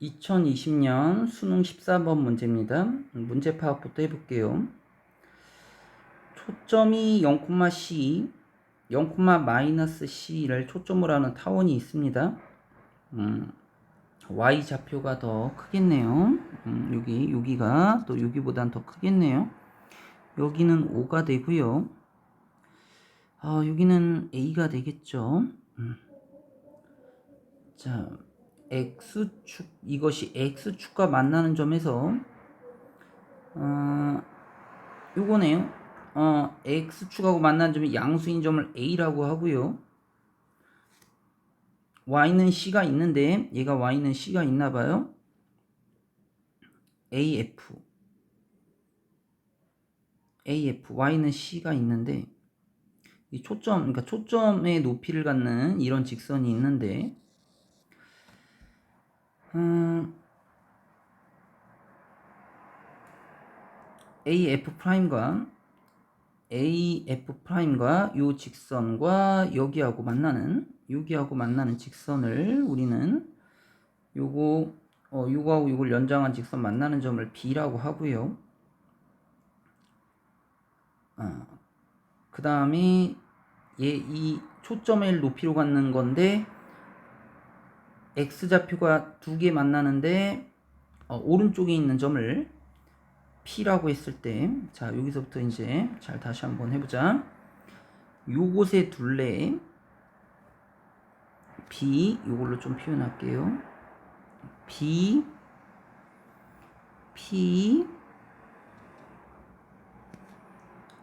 2020년 수능 14번 문제입니다. 문제 파악부터 해볼게요. 초점이 0,c, 0,-c를 초점으로 하는 타원이 있습니다. 음, y 좌표가 더 크겠네요. 음, 여기, 여기가 또 여기보단 더 크겠네요. 여기는 5가 되고요. 아, 여기는 a가 되겠죠. 음. 자, x축 이것이 x축과 만나는 점에서 어, 요거네요. 어, x축하고 만나는 점이 양수인 점을 a라고 하고요. y는 c가 있는데 얘가 y는 c가 있나 봐요. af af y는 c가 있는데 이 초점 그러니까 초점의 높이를 갖는 이런 직선이 있는데 음, AF 프라임과 AF 프라임과 요 직선과 여기하고 만나는 여기하고 만나는 직선을 우리는 요거 어, 요거하고 요걸 연장한 직선 만나는 점을 B라고 하고요. 어, 그 다음에 얘 이 초점을 높이로 갖는 건데 x좌표가 두 개 만나는데 어, 오른쪽에 있는 점을 P라고 했을 때, 자, 여기서부터 이제 잘 다시 한번 해보자. 요곳의 둘레, B, 요걸로 좀 표현할게요. B, P,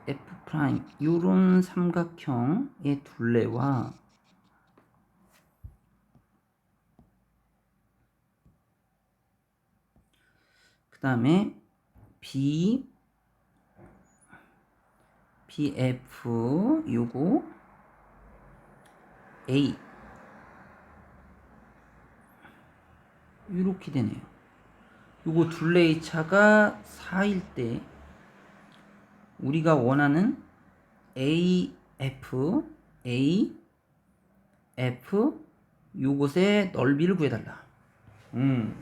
F 프라임, 요런 삼각형의 둘레와 다음에 B BF 요거 A 이렇게 되네요. 요거 둘레의 차가 4일 때 우리가 원하는 AF A F 요것의 넓이를 구해달라. 음.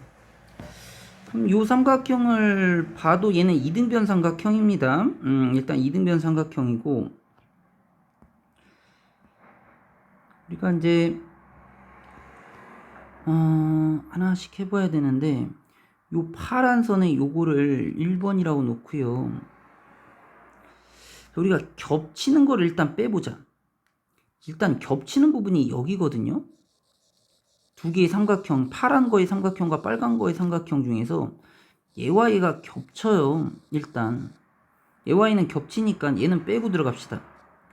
요 삼각형을 봐도 얘는 이등변 삼각형입니다. 음, 일단 이등변 삼각형이고 우리가 이제 어, 하나씩 해봐야 되는데 요 파란 선에 요거를 1번이라고 놓고요. 우리가 겹치는 거를 일단 빼보자. 일단 겹치는 부분이 여기거든요. 두 개의 삼각형, 파란 거의 삼각형과 빨간 거의 삼각형 중에서 얘와 얘가 겹쳐요. 일단 얘와 얘는 겹치니까 얘는 빼고 들어갑시다.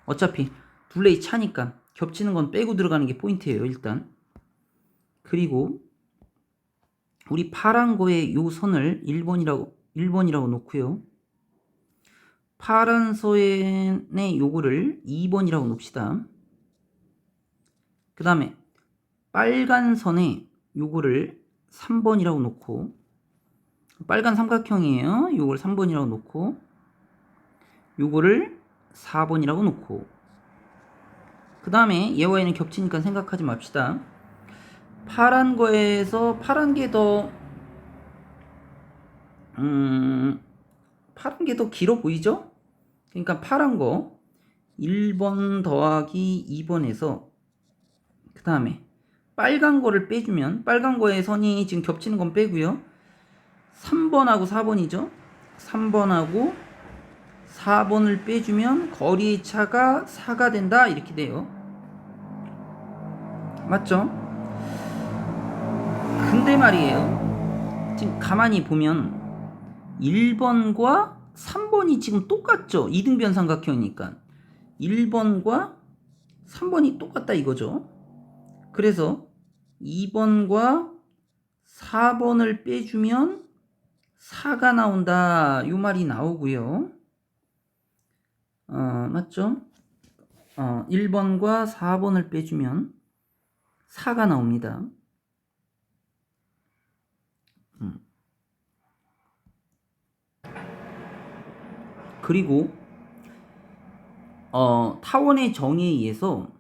어차피 둘레이 차니까 겹치는 건 빼고 들어가는 게 포인트예요. 일단 그리고 우리 파란 거의 요 선을 1번이라고 1번이라고 놓고요. 파란 선의 요거를 2번이라고 놓읍시다. 그 다음에 빨간 선에 요거를 3번이라고 놓고 빨간 삼각형이에요. 요걸 3번이라고 놓고 요거를 4번이라고 놓고 그 다음에 얘와 얘는 겹치니까 생각하지 맙시다. 파란 거에서 파란 게더 음, 파란 게 더 길어 보이죠? 그러니까 파란 거 1번 더하기 2번에서 그 다음에 빨간 거를 빼주면 빨간 거에 선이 지금 겹치는 건 빼고요. 3번하고 4번이죠. 3번하고 4번을 빼주면 거리의 차가 4가 된다 이렇게 돼요. 맞죠? 근데 말이에요. 지금 가만히 보면 1번과 3번이 지금 똑같죠. 이등변 삼각형이니까 1번과 3번이 똑같다 이거죠. 그래서 2번과 4번을 빼주면 4가 나온다. 이 말이 나오고요. 어, 맞죠? 어, 1번과 4번을 빼주면 4가 나옵니다. 음. 그리고 어, 타원의 정의에 의해서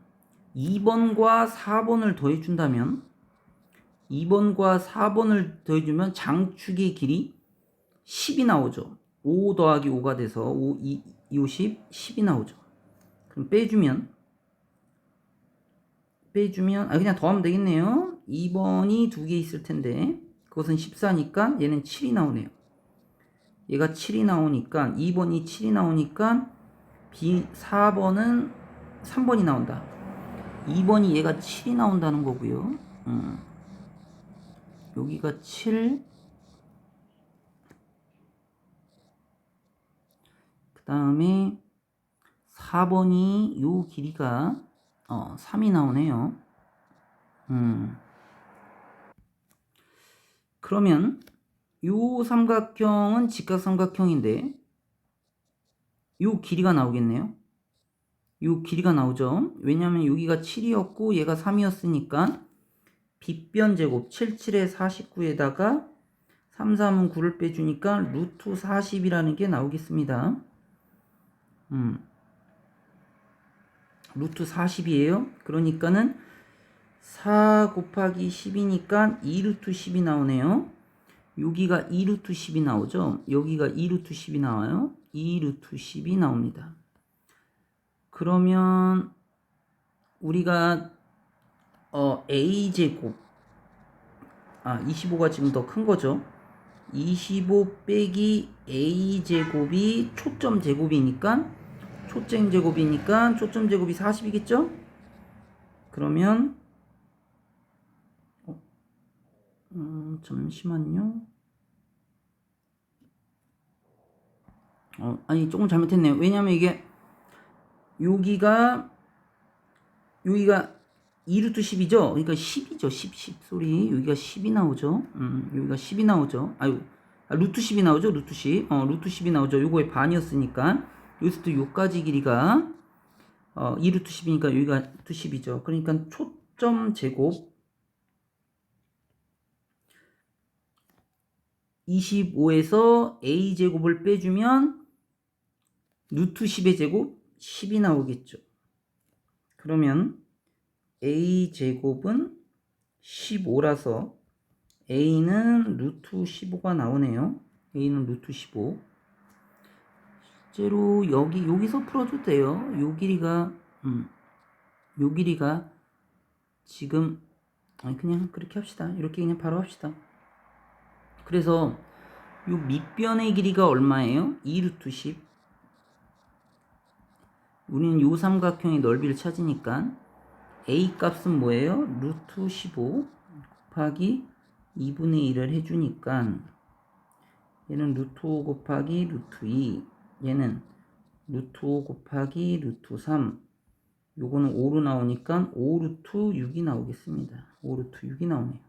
2번과 4번을 더해준다면 2번과 4번을 더해주면 장축의 길이 10이 나오죠. 5 더하기 5가 돼서 5, 2, 2, 5, 10, 10이 나오죠. 그럼 빼주면 빼주면 아 그냥 더하면 되겠네요. 2번이 두 개 있을 텐데 그것은 14니까 얘는 7이 나오네요. 얘가 7이 나오니까 2번이 7이 나오니까 B 4번은 3번이 나온다. 2번이 얘가 7이 나온다는 거고요. 음. 여기가 7 그 다음에 4번이 요 길이가 어, 3이 나오네요. 음. 그러면 요 삼각형은 직각삼각형인데 요 길이가 나오겠네요. 요 길이가 나오죠. 왜냐하면 여기가 7이었고 얘가 3이었으니까 빗변 제곱 77에 49에다가 3, 3은 9를 빼주니까 루트 40이라는 게 나오겠습니다. 음. 루트 40이에요. 그러니까는 4 곱하기 10이니까 2루트 10이 나오네요. 여기가 2루트 10이 나오죠. 여기가 2루트 10이 나와요. 2루트 10이 나옵니다. 그러면 우리가 어, a제곱 아 25가 지금 더 큰 거죠. 25 빼기 a제곱이 초점 제곱이니까 초점 제곱이니까 초점 제곱이 40이겠죠? 그러면 어, 음, 잠시만요. 어, 아니 조금 잘못했네요. 왜냐면 이게 여기가 여기가 2루트 10이죠. 그러니까 10이죠. 10, 10 소리. 여기가 10이 나오죠. 음, 여기가 10이 나오죠. 아유, 아, 루트 10이 나오죠. 루트 10. 어, 루트 10이 나오죠. 요거의 반이었으니까 여기서부터 요까지 길이가 어, 2루트 10이니까 여기가 루트 10이죠. 그러니까 초점 제곱 25에서 a 제곱을 빼주면 루트 10의 제곱 10이 나오겠죠. 그러면 a 제곱은 15라서 a는 루트 15가 나오네요. a는 루트 15. 실제로 여기 여기서 풀어도 돼요. 요 길이가 음, 요 길이가 지금 아니 그냥 그렇게 합시다. 이렇게 그냥 바로 합시다. 그래서 요 밑변의 길이가 얼마예요? 2루트 10. 우리는 요 삼각형의 넓이를 찾으니까 a 값은 뭐예요? 루트 15 곱하기 2분의 1을 해주니까 얘는 루트 5 곱하기 루트 2 얘는 루트 5 곱하기 루트 3 요거는 5로 나오니까 5 루트 6이 나오겠습니다. 5 루트 6이 나오네요.